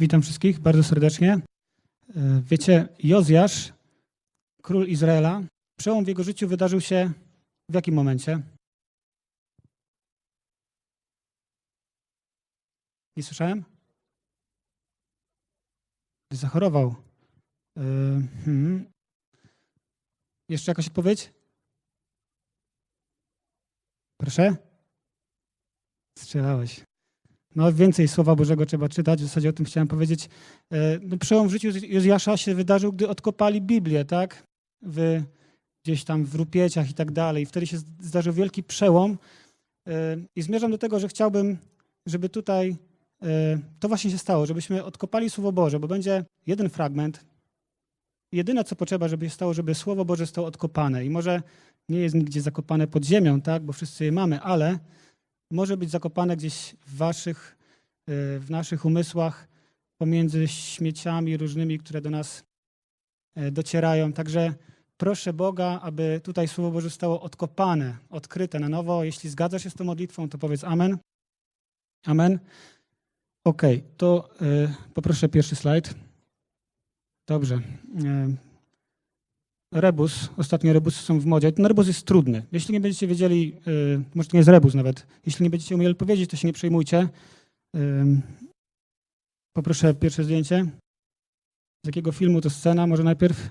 Witam wszystkich bardzo serdecznie. E, Wiecie, Jozjasz, król Izraela, przełom w jego życiu wydarzył się w jakim momencie? Nie słyszałem? Zachorował. E, hmm. Jeszcze jakaś odpowiedź? Proszę? Strzelałeś. No, więcej Słowa Bożego trzeba czytać, w zasadzie o tym chciałem powiedzieć. E, No, przełom w życiu Jozjasza się wydarzył, gdy odkopali Biblię, tak? W, gdzieś tam w rupieciach i tak dalej. Wtedy się zdarzył wielki przełom. E, I zmierzam do tego, że chciałbym, żeby tutaj e, to właśnie się stało, żebyśmy odkopali Słowo Boże, bo będzie jeden fragment. Jedyne, co potrzeba, żeby się stało, żeby Słowo Boże zostało odkopane. I może nie jest nigdzie zakopane pod ziemią, tak? Bo wszyscy je mamy, ale może być zakopane gdzieś w waszych, y, w naszych umysłach, pomiędzy śmieciami różnymi, które do nas y, docierają. Także proszę Boga, aby tutaj Słowo Boże zostało odkopane, odkryte na nowo. Jeśli zgadzasz się z tą modlitwą, to powiedz amen. Amen. Ok, to y, poproszę pierwszy slajd. Dobrze. Rebus, ostatnio rebusy są w modzie. Ten rebus jest trudny. Jeśli nie będziecie wiedzieli, yy, może to nie jest rebus nawet, jeśli nie będziecie umieli powiedzieć, to się nie przejmujcie. Ym, poproszę pierwsze zdjęcie. Z jakiego filmu to scena? Może najpierw?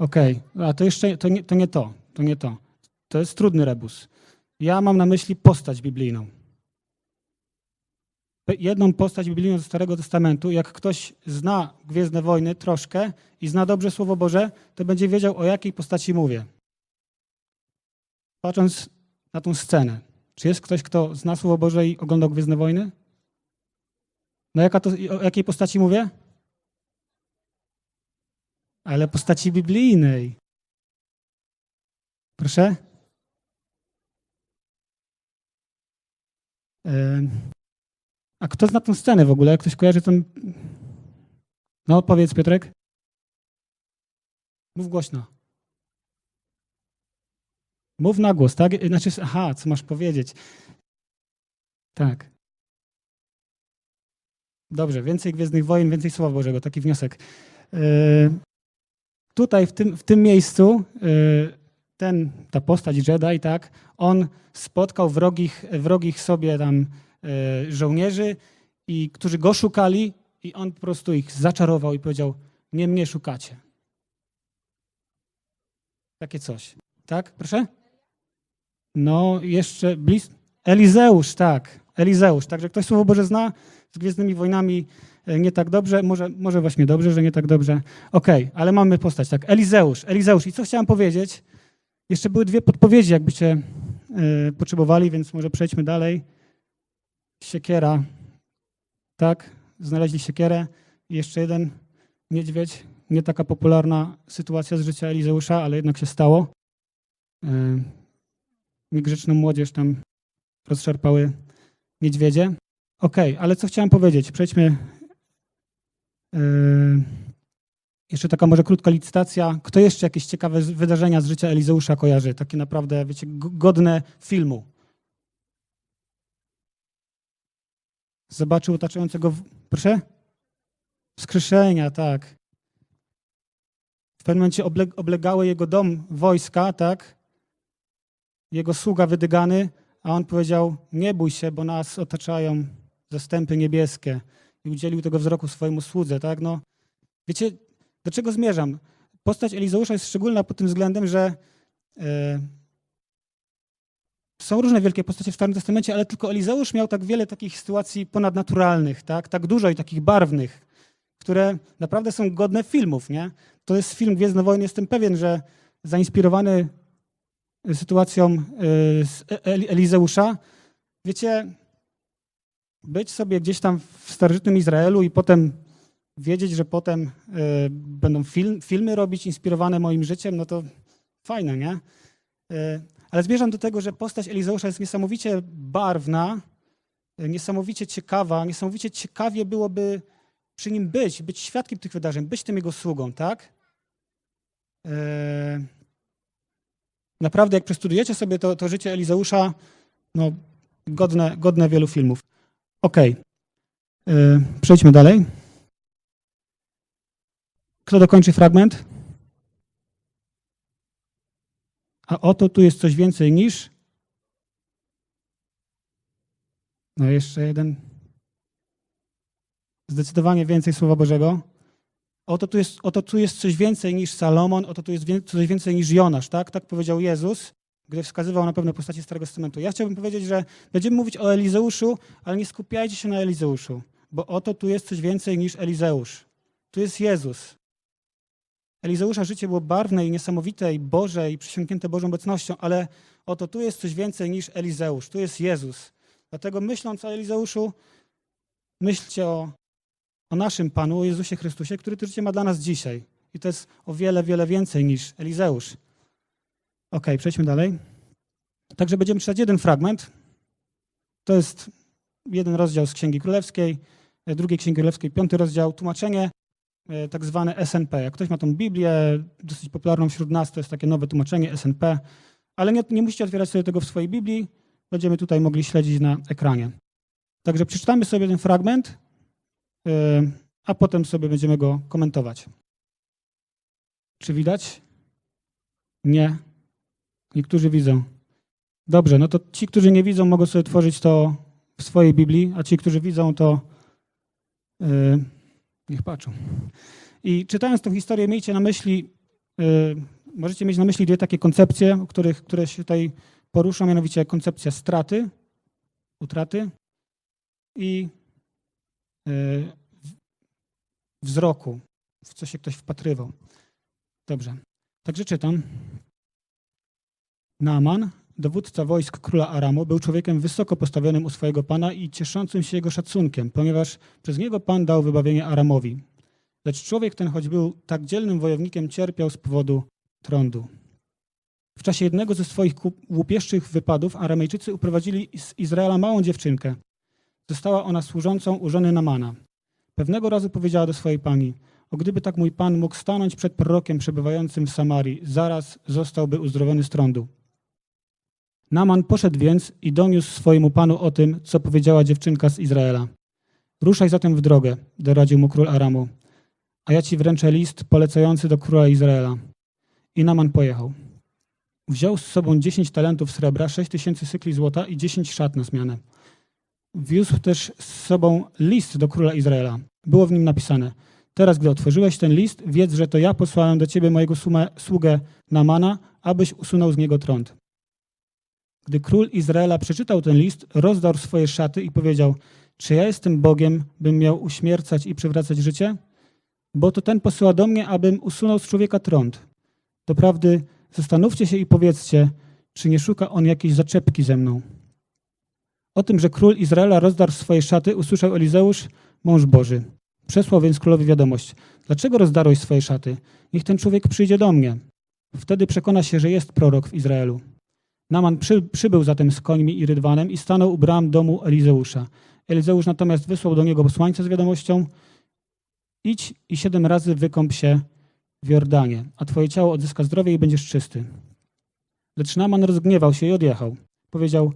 Okej, a to jeszcze, to nie, to nie to, to nie to. To jest trudny rebus. Ja mam na myśli postać biblijną. Jedną postać biblijną ze Starego Testamentu, jak ktoś zna Gwiezdne Wojny troszkę i zna dobrze Słowo Boże, to będzie wiedział, o jakiej postaci mówię. Patrząc na tą scenę, czy jest ktoś, kto zna Słowo Boże i oglądał Gwiezdne Wojny? No jaka to, o jakiej postaci mówię? Ale postaci biblijnej. Proszę? Em, A kto zna tą scenę w ogóle? Ktoś kojarzy tą... No, powiedz Piotrek. Mów głośno. Mów na głos, tak? Znaczy, aha, co masz powiedzieć? Tak. Dobrze, więcej Gwiezdnych Wojen, więcej Słowa Bożego, taki wniosek. Yy, tutaj, w tym, w tym miejscu, yy, ten, ta postać Jedi, tak, on spotkał wrogich, wrogich sobie tam żołnierzy, i którzy go szukali, i on po prostu ich zaczarował i powiedział: Nie mnie szukacie. Takie coś. Tak, proszę? No, jeszcze blis... Elizeusz, tak. Elizeusz. Także ktoś Słowo Boże zna z Gwiezdnymi Wojnami e, nie tak dobrze. Może, może właśnie dobrze, że nie tak dobrze. Okej, ale mamy postać, tak. Elizeusz. Elizeusz. I co chciałem powiedzieć? Jeszcze były dwie podpowiedzi, jakbyście e, potrzebowali, więc może przejdźmy dalej. Siekiera. Tak, znaleźli siekierę. I jeszcze jeden niedźwiedź. Nie taka popularna sytuacja z życia Elizeusza, ale jednak się stało. Yy, Niegrzeczną młodzież tam rozszarpały niedźwiedzie. Okej, ale co chciałem powiedzieć? Przejdźmy. Yy, jeszcze taka może krótka licytacja. Kto jeszcze jakieś ciekawe wydarzenia z życia Elizeusza kojarzy? Takie naprawdę, wiecie, godne filmu. Zobaczył otaczającego... W... Proszę? Wskrzeszenia, tak. W pewnym momencie oble- oblegały jego dom wojska, tak? Jego sługa wydygany, a on powiedział: Nie bój się, bo nas otaczają zastępy niebieskie. I udzielił tego wzroku swojemu słudze, tak? No, wiecie, do czego zmierzam? Postać Elizeusza jest szczególna pod tym względem, że e, są różne wielkie postacie w Starym Testamencie, ale tylko Elizeusz miał tak wiele takich sytuacji ponadnaturalnych, tak? Tak dużo i takich barwnych, które naprawdę są godne filmów, nie? To jest film Gwiezdne Wojny, jestem pewien, że zainspirowany sytuacją y, E- Eli- Elizeusza. Wiecie, być sobie gdzieś tam w starożytnym Izraelu i potem wiedzieć, że potem y, będą film, filmy robić inspirowane moim życiem, no to fajne, nie? Ale zmierzam do tego, że postać Elizeusza jest niesamowicie barwna, niesamowicie ciekawa, niesamowicie ciekawie byłoby przy nim być, być świadkiem tych wydarzeń, być tym jego sługą, tak? Y, Naprawdę, jak przestudujecie sobie to, to życie Elizeusza, no, godne, godne wielu filmów. Okej. E, Przejdźmy dalej. Kto dokończy fragment? A oto tu jest coś więcej niż. No jeszcze jeden. Zdecydowanie więcej Słowa Bożego. Oto tu jest, oto tu jest coś więcej niż Salomon, oto tu jest coś więcej niż Jonasz, tak? Tak powiedział Jezus, gdy wskazywał na pewne postacie Starego Testamentu. Ja chciałbym powiedzieć, że będziemy mówić o Elizeuszu, ale nie skupiajcie się na Elizeuszu, bo oto tu jest coś więcej niż Elizeusz. Tu jest Jezus. Elizeusza życie było barwne i niesamowite i Boże i przysiągnięte Bożą obecnością, ale oto tu jest coś więcej niż Elizeusz. Tu jest Jezus. Dlatego myśląc o Elizeuszu, myślcie o, o naszym Panu, o Jezusie Chrystusie, który to życie ma dla nas dzisiaj. I to jest o wiele, wiele więcej niż Elizeusz. Ok, przejdźmy dalej. Także będziemy czytać jeden fragment. To jest jeden rozdział z Księgi Królewskiej, drugiej Księgi Królewskiej, piąty rozdział, tłumaczenie tak zwane SNP. Jak ktoś ma tą Biblię, dosyć popularną wśród nas, to jest takie nowe tłumaczenie SNP, ale nie, nie musicie otwierać sobie tego w swojej Biblii, będziemy tutaj mogli śledzić na ekranie. Także przeczytamy sobie ten fragment, e, a potem sobie będziemy go komentować. Czy widać? Nie. Niektórzy widzą. Dobrze, no to ci, którzy nie widzą, mogą sobie tworzyć to w swojej Biblii, a ci, którzy widzą, to yy, niech patrzą. I czytając tę historię, miejcie na myśli, yy, możecie mieć na myśli dwie takie koncepcje, o których, które się tutaj poruszą, mianowicie koncepcja straty, utraty i yy, wzroku, w co się ktoś wpatrywał. Dobrze, także czytam. Naaman, dowódca wojsk króla Aramu, był człowiekiem wysoko postawionym u swojego pana i cieszącym się jego szacunkiem, ponieważ przez niego pan dał wybawienie Aramowi. Lecz człowiek ten, choć był tak dzielnym wojownikiem, cierpiał z powodu trądu. W czasie jednego ze swoich łupieszczych wypadów Aramejczycy uprowadzili z Izraela małą dziewczynkę. Została ona służącą u żony Namana. Pewnego razu powiedziała do swojej pani, o gdyby tak mój pan mógł stanąć przed prorokiem przebywającym w Samarii, zaraz zostałby uzdrowiony z trądu. Naman poszedł więc i doniósł swojemu panu o tym, co powiedziała dziewczynka z Izraela. Ruszaj zatem w drogę, doradził mu król Aramu, a ja ci wręczę list polecający do króla Izraela. I Naman pojechał. Wziął z sobą dziesięć talentów srebra, sześć tysięcy cykli złota i dziesięć szat na zmianę. Wiózł też z sobą list do króla Izraela. Było w nim napisane: Teraz, gdy otworzyłeś ten list, wiedz, że to ja posłałem do ciebie mojego sługę Namana, abyś usunął z niego trąd. Gdy król Izraela przeczytał ten list, rozdarł swoje szaty i powiedział: Czy ja jestem Bogiem, bym miał uśmiercać i przywracać życie? Bo to ten posyła do mnie, abym usunął z człowieka trąd. Doprawdy, zastanówcie się i powiedzcie, czy nie szuka on jakiejś zaczepki ze mną. O tym, że król Izraela rozdarł swoje szaty, usłyszał Elizeusz, mąż Boży. Przesłał więc królowi wiadomość: Dlaczego rozdarłeś swoje szaty? Niech ten człowiek przyjdzie do mnie. Wtedy przekona się, że jest prorok w Izraelu. Naman przy, przybył zatem z końmi i rydwanem i stanął u bram domu Elizeusza. Elizeusz natomiast wysłał do niego posłańca z wiadomością: Idź i siedem razy wykąp się w Jordanie, a twoje ciało odzyska zdrowie i będziesz czysty. Lecz Naman rozgniewał się i odjechał. Powiedział: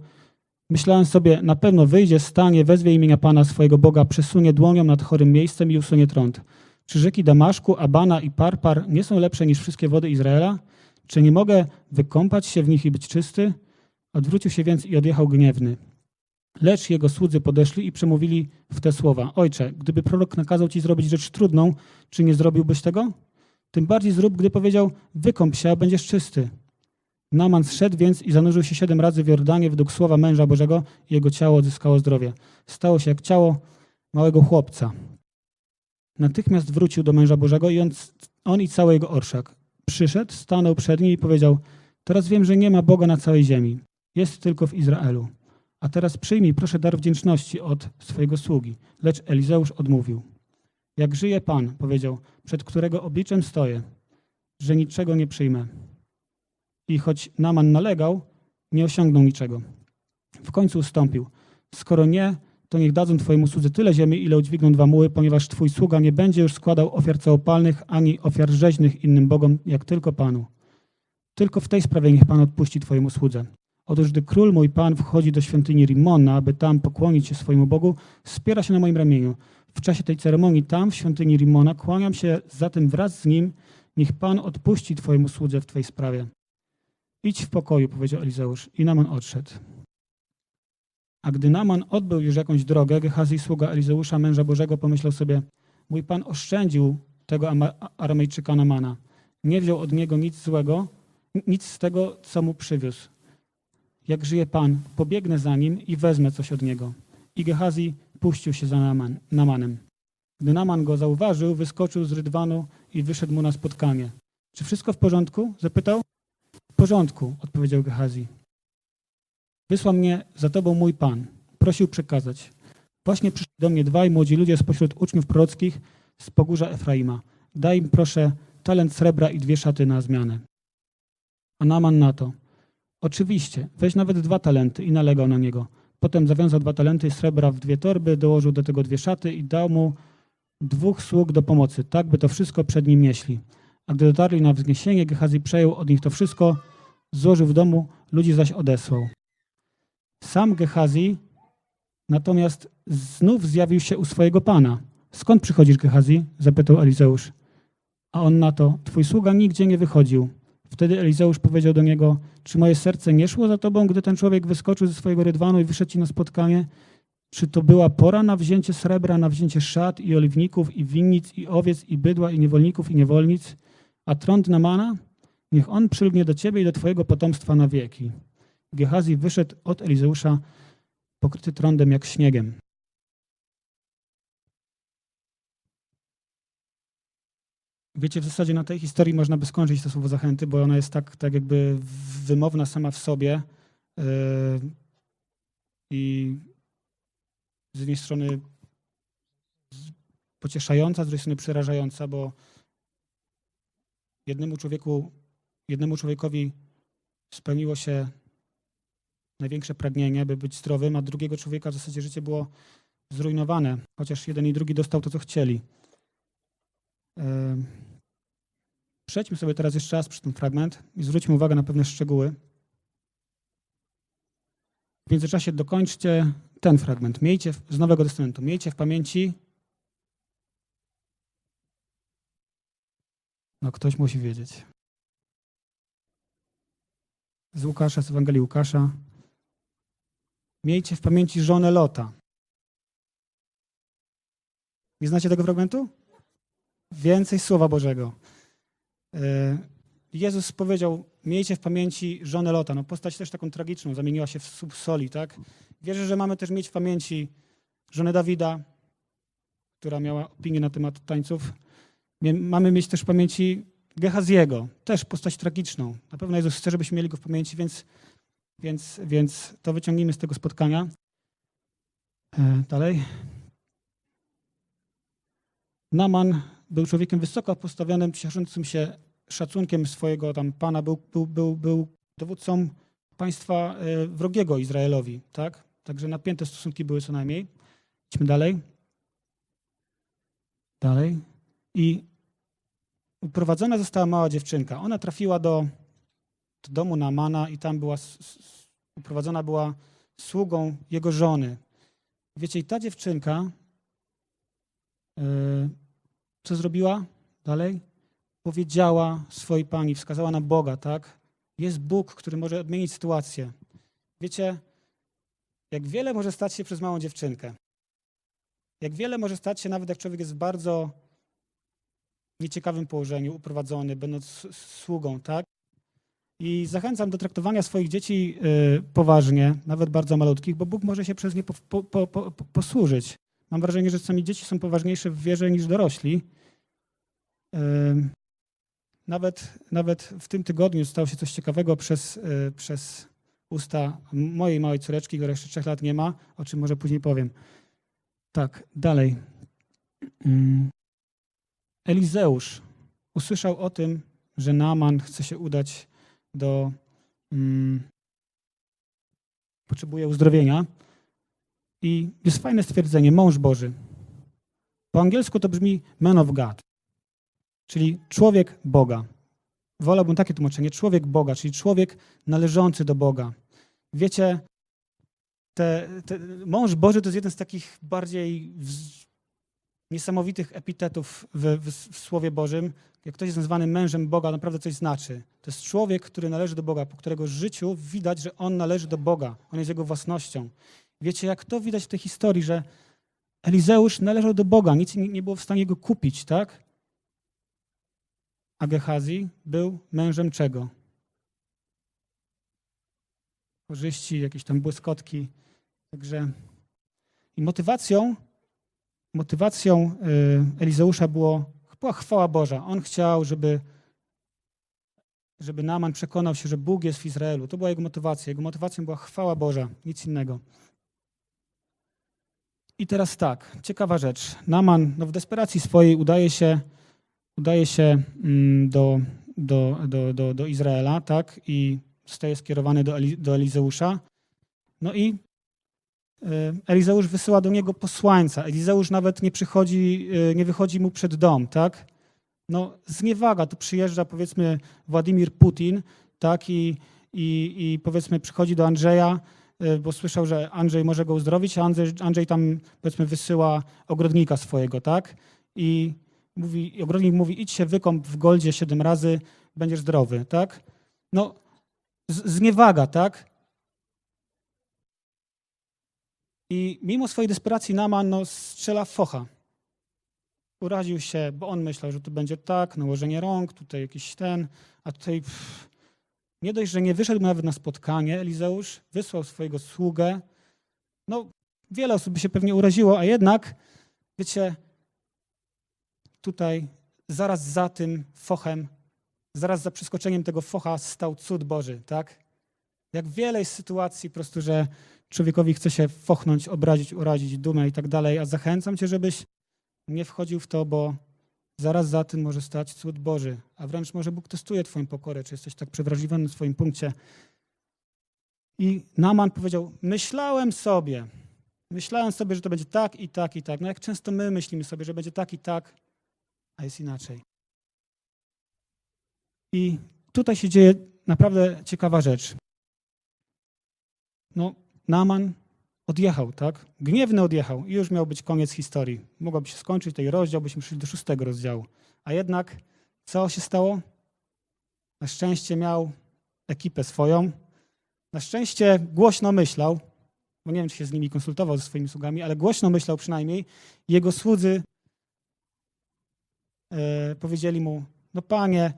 Myślałem sobie, na pewno wyjdzie, stanie, wezwie imienia Pana swojego Boga, przesunie dłonią nad chorym miejscem i usunie trąd. Czy rzeki Damaszku, Abana i Parpar nie są lepsze niż wszystkie wody Izraela? Czy nie mogę wykąpać się w nich i być czysty? Odwrócił się więc i odjechał gniewny. Lecz jego słudzy podeszli i przemówili w te słowa: Ojcze, gdyby prorok nakazał ci zrobić rzecz trudną, czy nie zrobiłbyś tego? Tym bardziej zrób, gdy powiedział: Wykąp się, a będziesz czysty. Naman zszedł więc i zanurzył się siedem razy w Jordanie według słowa męża Bożego i jego ciało odzyskało zdrowie. Stało się jak ciało małego chłopca. Natychmiast wrócił do męża Bożego i on, on i cały jego orszak. Przyszedł, stanął przed nim i powiedział: Teraz wiem, że nie ma Boga na całej ziemi. Jest tylko w Izraelu. A teraz przyjmij proszę dar wdzięczności od swojego sługi. Lecz Elizeusz odmówił. Jak żyje Pan, powiedział, przed którego obliczem stoję, że niczego nie przyjmę. I choć Naman nalegał, nie osiągnął niczego. W końcu ustąpił. Skoro nie, to niech dadzą Twojemu słudze tyle ziemi, ile udźwigną dwa muły, ponieważ Twój sługa nie będzie już składał ofiar całopalnych ani ofiar rzeźnych innym bogom, jak tylko Panu. Tylko w tej sprawie niech Pan odpuści Twojemu słudze. Otóż gdy król mój pan wchodzi do świątyni Rimona, aby tam pokłonić się swojemu Bogu, spiera się na moim ramieniu. W czasie tej ceremonii tam, w świątyni Rimona, kłaniam się zatem wraz z nim. Niech pan odpuści twojemu słudze w twojej sprawie. Idź w pokoju, powiedział Elizeusz. I Naman odszedł. A gdy Naman odbył już jakąś drogę, Gehazi, sługa Elizeusza, męża Bożego, pomyślał sobie, mój pan oszczędził tego Aramejczyka Namana. Nie wziął od niego nic złego, nic z tego, co mu przywiózł. Jak żyje Pan, pobiegnę za nim i wezmę coś od niego. I Gehazi puścił się za Naman, Namanem. Gdy Naman go zauważył, wyskoczył z rydwanu i wyszedł mu na spotkanie. Czy wszystko w porządku? zapytał. W porządku, odpowiedział Gehazi. Wysłał mnie za tobą mój Pan. Prosił przekazać. Właśnie przyszli do mnie dwaj młodzi ludzie spośród uczniów prorockich z pogórza Efraima. Daj im proszę talent srebra i dwie szaty na zmianę. A Naman na to. Oczywiście, weź nawet dwa talenty i nalegał na niego. Potem zawiązał dwa talenty srebra w dwie torby, dołożył do tego dwie szaty i dał mu dwóch sług do pomocy, tak by to wszystko przed nim nieśli. A gdy dotarli na wzniesienie, Gehazi przejął od nich to wszystko, złożył w domu, ludzi zaś odesłał. Sam Gehazi natomiast znów zjawił się u swojego pana. Skąd przychodzisz, Gehazi? zapytał Elizeusz. A on na to, twój sługa nigdzie nie wychodził. Wtedy Elizeusz powiedział do niego, czy moje serce nie szło za tobą, gdy ten człowiek wyskoczył ze swojego rydwanu i wyszedł ci na spotkanie? Czy to była pora na wzięcie srebra, na wzięcie szat i oliwników, i winnic, i owiec, i bydła, i niewolników, i niewolnic? A trąd Namana? Niech on przylgnie do ciebie i do twojego potomstwa na wieki. Gehazi wyszedł od Elizeusza, pokryty trądem jak śniegiem. Wiecie, w zasadzie na tej historii można by skończyć to słowo zachęty, bo ona jest tak, tak jakby wymowna sama w sobie yy, i z jednej strony pocieszająca, z drugiej strony przerażająca, bo jednemu człowieku, jednemu człowiekowi spełniło się największe pragnienie, by być zdrowym, a drugiego człowieka w zasadzie życie było zrujnowane, chociaż jeden i drugi dostał to, co chcieli. Przejdźmy sobie teraz jeszcze raz przez ten fragment i zwróćmy uwagę na pewne szczegóły. W międzyczasie dokończcie ten fragment. Miejcie z Nowego Testamentu. Miejcie w pamięci. No, ktoś musi wiedzieć. Z Łukasza, z Ewangelii Łukasza. Miejcie w pamięci żonę Lota. Nie znacie tego fragmentu? Więcej Słowa Bożego. E, Jezus powiedział, miejcie w pamięci żonę Lota. No postać też taką tragiczną, zamieniła się w słup soli, tak? Wierzę, że mamy też mieć w pamięci żonę Dawida, która miała opinię na temat tańców. Mamy mieć też w pamięci Gehaziego, też postać tragiczną. Na pewno Jezus chce, żebyśmy mieli go w pamięci, więc, więc, więc to wyciągnijmy z tego spotkania. E, Dalej. Naman był człowiekiem wysoko postawionym, cieszącym się szacunkiem swojego tam pana, był, był, był, był dowódcą państwa e, wrogiego Izraelowi, tak? Także napięte stosunki były co najmniej. Idźmy dalej. Dalej. I uprowadzona została mała dziewczynka. Ona trafiła do, do domu Namana i tam była, uprowadzona była sługą jego żony. Wiecie, i ta dziewczynka e, co zrobiła dalej? Powiedziała swojej pani, wskazała na Boga, tak? Jest Bóg, który może odmienić sytuację. Wiecie, jak wiele może stać się przez małą dziewczynkę. Jak wiele może stać się nawet jak człowiek jest w bardzo nieciekawym położeniu, uprowadzony, będąc sługą, tak? I zachęcam do traktowania swoich dzieci y, poważnie, nawet bardzo malutkich, bo Bóg może się przez nie po, po, po, po, posłużyć. Mam wrażenie, że czasami dzieci są poważniejsze w wierze niż dorośli. Ym, Nawet, nawet w tym tygodniu stało się coś ciekawego przez, y, przez usta mojej małej córeczki, która jeszcze trzech lat nie ma, o czym może później powiem. Tak, dalej. Ym, Elizeusz usłyszał o tym, że Naaman chce się udać do. ym, potrzebuje uzdrowienia. I jest fajne stwierdzenie, mąż Boży. Po angielsku to brzmi man of God, czyli człowiek Boga. Wolałbym takie tłumaczenie, człowiek Boga, czyli człowiek należący do Boga. Wiecie, te, te, mąż Boży to jest jeden z takich bardziej niesamowitych epitetów w, w, w Słowie Bożym. Jak ktoś jest nazwany mężem Boga, naprawdę coś znaczy. To jest człowiek, który należy do Boga, po którego życiu widać, że on należy do Boga. On jest jego własnością. Wiecie, jak to widać w tej historii, że Elizeusz należał do Boga, nic nie było w stanie go kupić, tak? A Gehazi był mężem czego? Korzyści, jakieś tam błyskotki. Także i motywacją, motywacją y, Elizeusza było, była chwała Boża. On chciał, żeby, żeby Naman przekonał się, że Bóg jest w Izraelu. To była jego motywacja. Jego motywacją była chwała Boża, nic innego. I teraz tak, ciekawa rzecz. Naman no w desperacji swojej udaje się, udaje się mm, do, do, do, do, do Izraela, tak? I zostaje skierowany do, do Elizeusza. No i y, Elizeusz wysyła do niego posłańca. Elizeusz nawet nie przychodzi, y, nie wychodzi mu przed dom, tak? No, zniewaga, tu przyjeżdża powiedzmy Władimir Putin, tak? I, i, i powiedzmy przychodzi do Andrzeja, y, bo słyszał, że Andrzej może go uzdrowić, a Andrzej, Andrzej tam powiedzmy wysyła ogrodnika swojego, tak? I mówi, ogrodnik mówi, idź się wykąp w goldzie siedem razy, będziesz zdrowy, tak? No, z- zniewaga, tak? I mimo swojej desperacji Naman no, strzela focha. Uraził się, bo on myślał, że tu będzie tak, nałożenie rąk, tutaj jakiś ten, a tutaj pff, nie dość, że nie wyszedł nawet na spotkanie Elizeusz, wysłał swojego sługę. No, wiele osób by się pewnie uraziło, a jednak, wiecie, tutaj zaraz za tym fochem, zaraz za przeskoczeniem tego focha stał cud Boży, tak? Jak wiele jest sytuacji po prostu, że człowiekowi chce się fochnąć, obrazić, urazić, dumę i tak dalej, a zachęcam cię, żebyś nie wchodził w to, bo zaraz za tym może stać cud Boży, a wręcz może Bóg testuje twoją pokorę, czy jesteś tak przewrażliwiony na swoim punkcie. I Naman powiedział, myślałem sobie, myślałem sobie, że to będzie tak i tak i tak. No jak często my myślimy sobie, że będzie tak i tak, a jest inaczej. I tutaj się dzieje naprawdę ciekawa rzecz. No, Naman odjechał, tak? Gniewny odjechał i już miał być koniec historii. Mogłaby się skończyć ten rozdział, byśmy szli do szóstego rozdziału. A jednak co się stało? Na szczęście miał ekipę swoją. Na szczęście głośno myślał, bo nie wiem, czy się z nimi konsultował ze swoimi sługami, ale głośno myślał przynajmniej. Jego słudzy e, powiedzieli mu, no panie,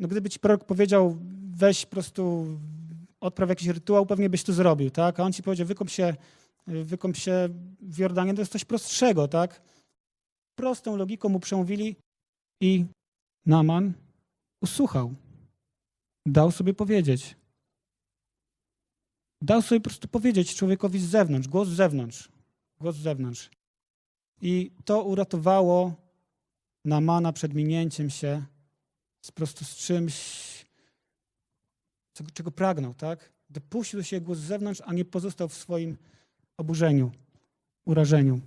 no gdyby ci prorok powiedział, weź po prostu odpraw jakiś rytuał, pewnie byś to zrobił, tak? A on ci powiedział, wykąp się, wykąp się w Jordanie, to jest coś prostszego, tak? Prostą logiką mu przemówili i Naman usłuchał. Dał sobie powiedzieć. Dał sobie po prostu powiedzieć człowiekowi z zewnątrz, głos z zewnątrz. Głos z zewnątrz. I to uratowało Namana przed minięciem się z prostu z czymś, czego, czego pragnął, tak? Dopuścił do siebie głos z zewnątrz, a nie pozostał w swoim oburzeniu, urażeniu.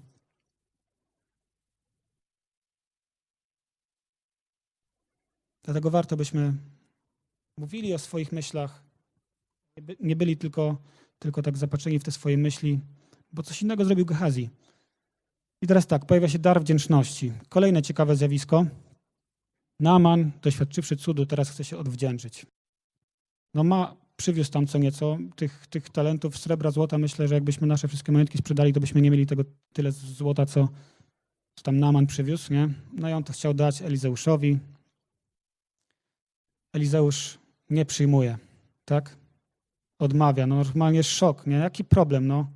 Dlatego warto byśmy mówili o swoich myślach, nie by- nie byli tylko, tylko tak zapatrzeni w te swoje myśli, bo coś innego zrobił Gehazi. I teraz tak, pojawia się dar wdzięczności. Kolejne ciekawe zjawisko. Naaman, doświadczywszy cudu, teraz chce się odwdzięczyć. No ma, przywiózł tam co nieco tych, tych talentów srebra, złota. Myślę, że jakbyśmy nasze wszystkie majątki sprzedali, to byśmy nie mieli tego tyle złota, co, co tam Naman przywiózł, nie? No i on to chciał dać Elizeuszowi. Elizeusz nie przyjmuje, tak? Odmawia, no normalnie szok, nie? Jaki problem, no?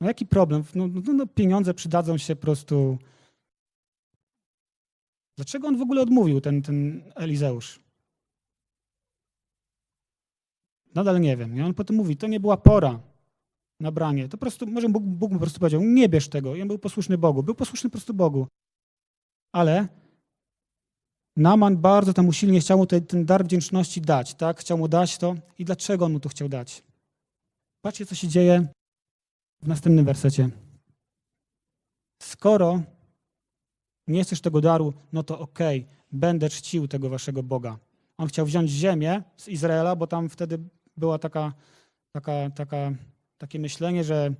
No jaki problem? No, no, no pieniądze przydadzą się po prostu. Dlaczego on w ogóle odmówił, ten, ten Elizeusz? Nadal nie wiem. I on potem mówi, to nie była pora na branie. To po prostu, może Bóg, Bóg mu po prostu powiedział, nie bierz tego. I on był posłuszny Bogu. Był posłuszny po prostu Bogu. Ale Naman bardzo tam usilnie chciał mu te, ten dar wdzięczności dać, tak? Chciał mu dać to. I dlaczego on mu to chciał dać? Patrzcie, co się dzieje w następnym wersecie. Skoro nie chcesz tego daru, no to okej, będę czcił tego waszego Boga. On chciał wziąć ziemię z Izraela, bo tam wtedy była taka taka, taka, takie myślenie, że,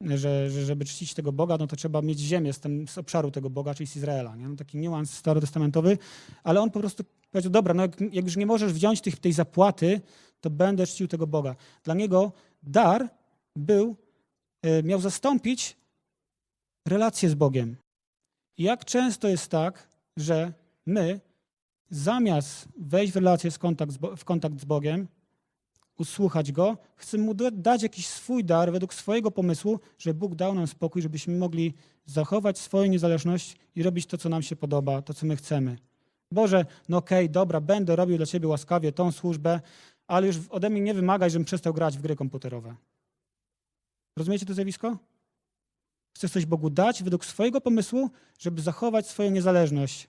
że, że żeby czcić tego Boga, no to trzeba mieć ziemię z, tym, z obszaru tego Boga, czyli z Izraela. Nie? No taki niuans starotestamentowy, ale on po prostu powiedział, dobra, no jak, jak już nie możesz wziąć tych, tej zapłaty, to będę czcił tego Boga. Dla niego dar był, y, miał zastąpić relację z Bogiem. Jak często jest tak, że my zamiast wejść w relację z kontakt z, w kontakt z Bogiem, usłuchać Go, chcemy Mu da- dać jakiś swój dar według swojego pomysłu, że Bóg dał nam spokój, żebyśmy mogli zachować swoją niezależność i robić to, co nam się podoba, to, co my chcemy. Boże, no okej, dobra, będę robił dla Ciebie łaskawie tą służbę, ale już ode mnie nie wymagaj, żebym przestał grać w gry komputerowe. Rozumiecie to zjawisko? Chcesz coś Bogu dać według swojego pomysłu, żeby zachować swoją niezależność,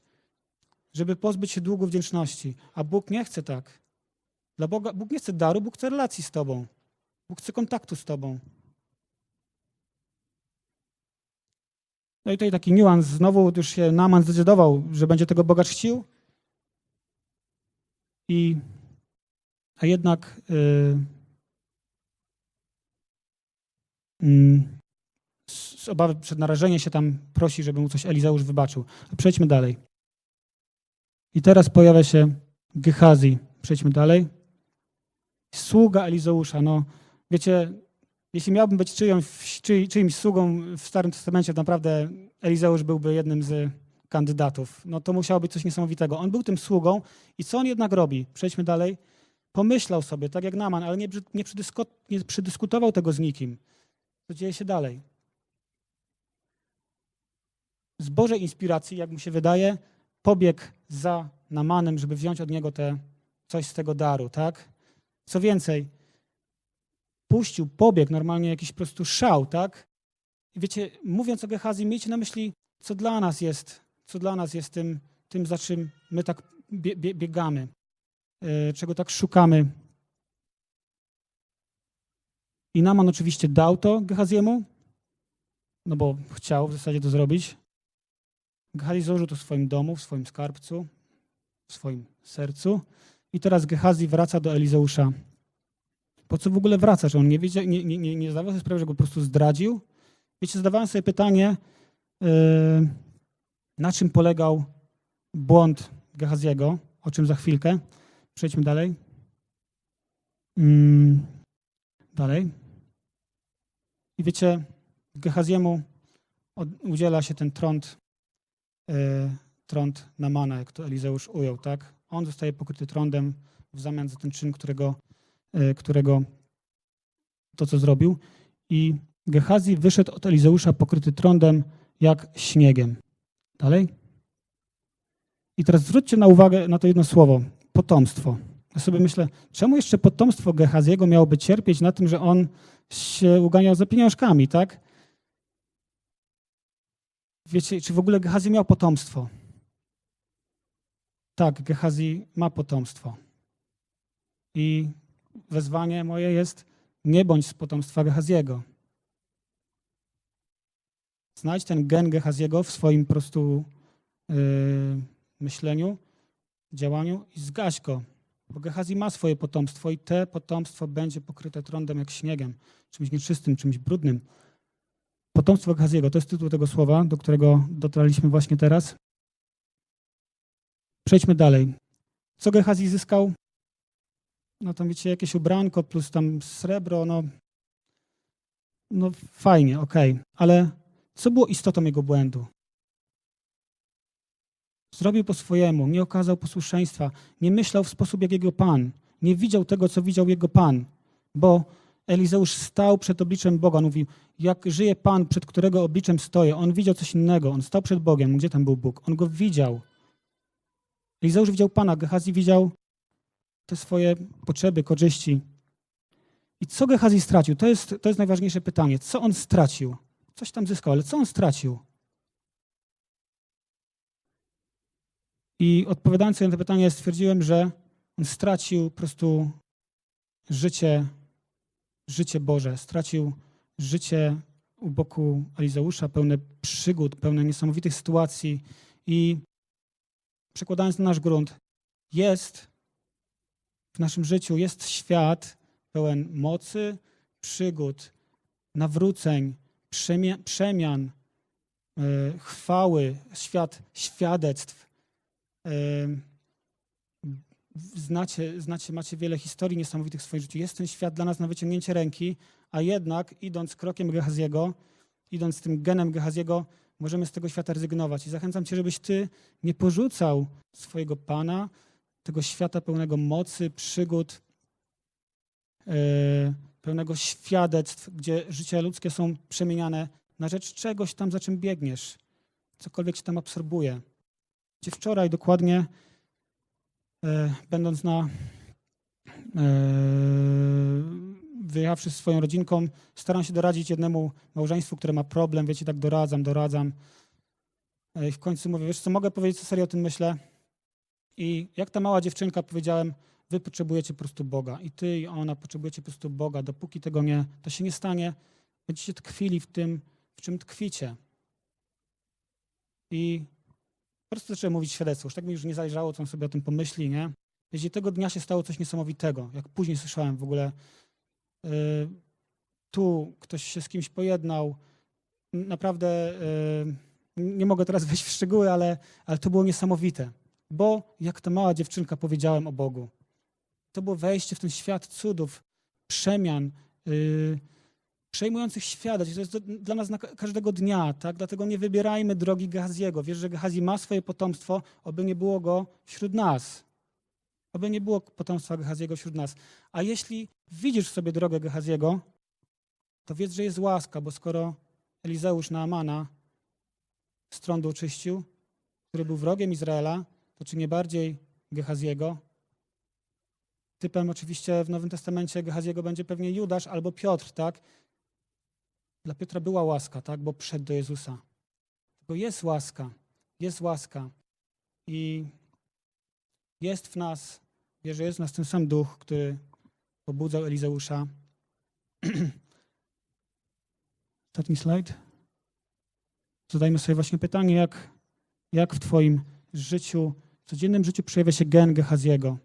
żeby pozbyć się długu wdzięczności. A Bóg nie chce tak. Dla Boga, Bóg nie chce daru, Bóg chce relacji z Tobą. Bóg chce kontaktu z Tobą. No i tutaj taki niuans. Znowu już się Naman zdecydował, że będzie tego Boga czcił. I, a jednak yy, z z obawy przed narażeniem się tam prosi, żeby mu coś Elizeusz wybaczył. Przejdźmy dalej. I teraz pojawia się Gehazi. Przejdźmy dalej. Sługa Elizeusza. No, wiecie, jeśli miałbym być czyjąś, czyj, czyimś sługą w Starym Testamencie, naprawdę Elizeusz byłby jednym z kandydatów. No to musiało być coś niesamowitego. On był tym sługą i co on jednak robi? Przejdźmy dalej. Pomyślał sobie, tak jak Naman, ale nie, nie, nie przedyskutował tego z nikim. Co dzieje się dalej? Z Bożej inspiracji, jak mu się wydaje, pobiegł za Namanem, żeby wziąć od niego te, coś z tego daru, tak? Co więcej, puścił, pobiegł, normalnie jakiś po prostu szał, tak? I wiecie, mówiąc o Gehazi, miejcie na myśli, co dla nas jest, co dla nas jest tym, tym za czym my tak bie, bie, biegamy, yy, czego tak szukamy. I Naman oczywiście dał to Gehaziemu, no bo chciał w zasadzie to zrobić. Gehazi złożył to w swoim domu, w swoim skarbcu, w swoim sercu. I teraz Gehazi wraca do Elizeusza. Po co w ogóle wraca? Że on nie, wiedział, nie, nie, nie, nie zdawał sobie sprawy, że go po prostu zdradził? Wiecie, zadawałem sobie pytanie, yy, na czym polegał błąd Gehaziego, o czym za chwilkę. Przejdźmy dalej. Mm, dalej. I wiecie, Gehaziemu udziela się ten trąd, yy, trąd Namana, jak to Elizeusz ujął, tak? On zostaje pokryty trądem w zamian za ten czyn, którego, yy, którego to, co zrobił. I Gehazi wyszedł od Elizeusza pokryty trądem jak śniegiem. Dalej. I teraz zwróćcie na uwagę na to jedno słowo. Potomstwo. Ja sobie myślę, czemu jeszcze potomstwo Gehaziego miałoby cierpieć na tym, że on się uganiał za pieniążkami, tak? Wiecie, czy w ogóle Gehazi miał potomstwo? Tak, Gehazi ma potomstwo. I wezwanie moje jest, nie bądź z potomstwa Gehaziego. Znajdź ten gen Gehaziego w swoim prostu yy, myśleniu, działaniu i zgaś go. Bo Gehazi ma swoje potomstwo i te potomstwo będzie pokryte trądem jak śniegiem, czymś nieczystym, czymś brudnym. Potomstwo Gehaziego to jest tytuł tego słowa, do którego dotarliśmy właśnie teraz. Przejdźmy dalej. Co Gehazi zyskał? No tam wiecie, jakieś ubranko plus tam srebro, no, no fajnie, okej. Ale co było istotą jego błędu? Zrobił po swojemu, nie okazał posłuszeństwa, nie myślał w sposób jak jego Pan, nie widział tego, co widział jego Pan, bo Elizeusz stał przed obliczem Boga. Mówił, jak żyje Pan, przed którego obliczem stoję. On widział coś innego. On stał przed Bogiem. Gdzie tam był Bóg? On go widział. Elizeusz widział Pana, Gehazi widział te swoje potrzeby, korzyści. I co Gehazi stracił? To jest, to jest najważniejsze pytanie. Co on stracił? Coś tam zyskał, ale co on stracił? I odpowiadając na to pytanie, stwierdziłem, że on stracił po prostu życie, życie Boże, stracił życie u boku Elizeusza, pełne przygód, pełne niesamowitych sytuacji. I przekładając na nasz grunt, jest w naszym życiu, jest świat, pełen mocy, przygód, nawróceń, przemia- przemian, e, chwały, świat świadectw. E, Znacie, znacie, macie wiele historii niesamowitych w swoim życiu. Jest ten świat dla nas na wyciągnięcie ręki, a jednak idąc krokiem Gehaziego, idąc tym genem Gehaziego, możemy z tego świata rezygnować. I zachęcam Cię, żebyś Ty nie porzucał swojego Pana, tego świata pełnego mocy, przygód, e, pełnego świadectw, gdzie życia ludzkie są przemieniane na rzecz czegoś tam, za czym biegniesz, cokolwiek Cię tam absorbuje. Gdzie wczoraj dokładnie, e, będąc na e, wyjechawszy z swoją rodzinką, staram się doradzić jednemu małżeństwu, które ma problem, wiecie, tak doradzam, doradzam. E, I w końcu mówię, wiesz co, mogę powiedzieć, co serio o tym myślę? I jak ta mała dziewczynka powiedziałem, wy potrzebujecie po prostu Boga. I ty i ona potrzebujecie po prostu Boga. Dopóki tego nie, to się nie stanie, będziecie tkwili w tym, w czym tkwicie. I po prostu zacząłem mówić świadectwo. Już tak mi już nie zależało, co on sobie o tym pomyśli, nie? Jeśli tego dnia się stało coś niesamowitego, jak później słyszałem w ogóle, tu ktoś się z kimś pojednał, naprawdę y, nie mogę teraz wejść w szczegóły, ale, ale to było niesamowite. Bo jak ta mała dziewczynka powiedziałem o Bogu. To było wejście w ten świat cudów, przemian, y, przejmujących świadectw. To jest dla nas na ka- każdego dnia, tak? Dlatego nie wybierajmy drogi Gehaziego. Wiesz, że Gehazi ma swoje potomstwo, oby nie było go wśród nas. Oby nie było potomstwa Gehaziego wśród nas. A jeśli widzisz sobie drogę Gehaziego, to wiedz, że jest łaska, bo skoro Elizeusz Naamana z trądu oczyścił, który był wrogiem Izraela, to czy nie bardziej Gehaziego? Typem oczywiście w Nowym Testamencie Gehaziego będzie pewnie Judasz albo Piotr, tak? Dla Piotra była łaska, tak? Bo przed do Jezusa. Tylko jest łaska, jest łaska. I jest w nas, wie, że jest w nas ten sam duch, który pobudzał Elizeusza. Ostatni slajd. Zadajmy sobie właśnie pytanie, jak, jak w Twoim życiu, codziennym życiu przejawia się gen Gehaziego.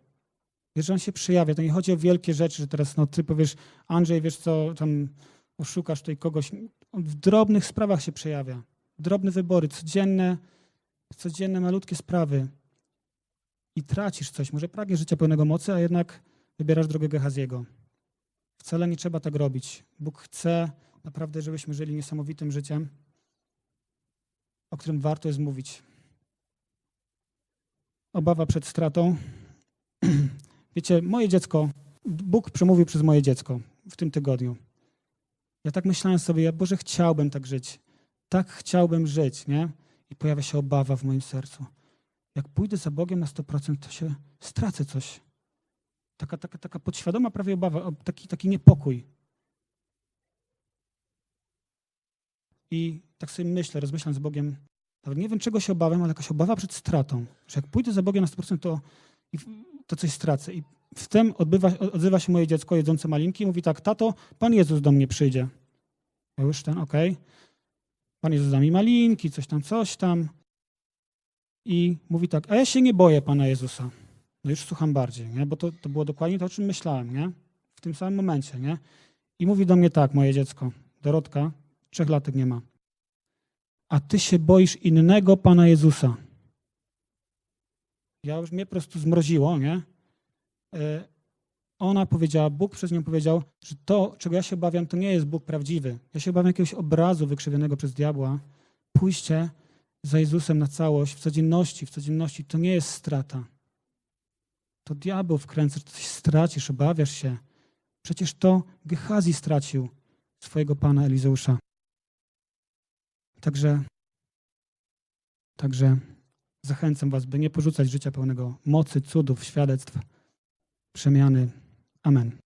Wiesz, że on się przejawia. To nie chodzi o wielkie rzeczy, że teraz no, ty powiesz, Andrzej, wiesz co, tam oszukasz tutaj kogoś. On w drobnych sprawach się przejawia. Drobne wybory, codzienne, codzienne malutkie sprawy. I tracisz coś. Może pragniesz życia pełnego mocy, a jednak wybierasz drogę Gehaziego. Wcale nie trzeba tak robić. Bóg chce naprawdę, żebyśmy żyli niesamowitym życiem, o którym warto jest mówić. Obawa przed stratą. Wiecie, moje dziecko, Bóg przemówił przez moje dziecko w tym tygodniu. Ja tak myślałem sobie, ja Boże, chciałbym tak żyć. Tak chciałbym żyć, nie? I pojawia się obawa w moim sercu. Jak pójdę za Bogiem na 100%, to się stracę coś. Taka, taka, taka podświadoma prawie obawa, taki, taki niepokój. I tak sobie myślę, rozmyślam z Bogiem, nawet nie wiem czego się obawiam, ale jakaś obawa przed stratą. Że jak pójdę za Bogiem na 100%, to, to coś stracę. I w tym odbywa, odzywa się moje dziecko jedzące malinki i mówi tak, tato, Pan Jezus do mnie przyjdzie. Ja już ten, okej. Pan Jezus da mi malinki, coś tam, coś tam. I mówi tak, a ja się nie boję Pana Jezusa. No już słucham bardziej, nie? bo to, to było dokładnie to, o czym myślałem, nie? W tym samym momencie, nie? I mówi do mnie tak, moje dziecko, Dorotka, trzech latek nie ma. A ty się boisz innego Pana Jezusa. Ja już mnie po prostu zmroziło, nie? E, Ona powiedziała, Bóg przez nią powiedział, że to, czego ja się obawiam, to nie jest Bóg prawdziwy. Ja się obawiam jakiegoś obrazu wykrzywionego przez diabła. Pójście za Jezusem na całość, w codzienności, w codzienności, to nie jest strata. To diabeł wkręca, że coś stracisz, obawiasz się. Przecież to Gehazi stracił swojego pana Elizeusza. Także, także zachęcam was, by nie porzucać życia pełnego mocy, cudów, świadectw, przemiany. Amen.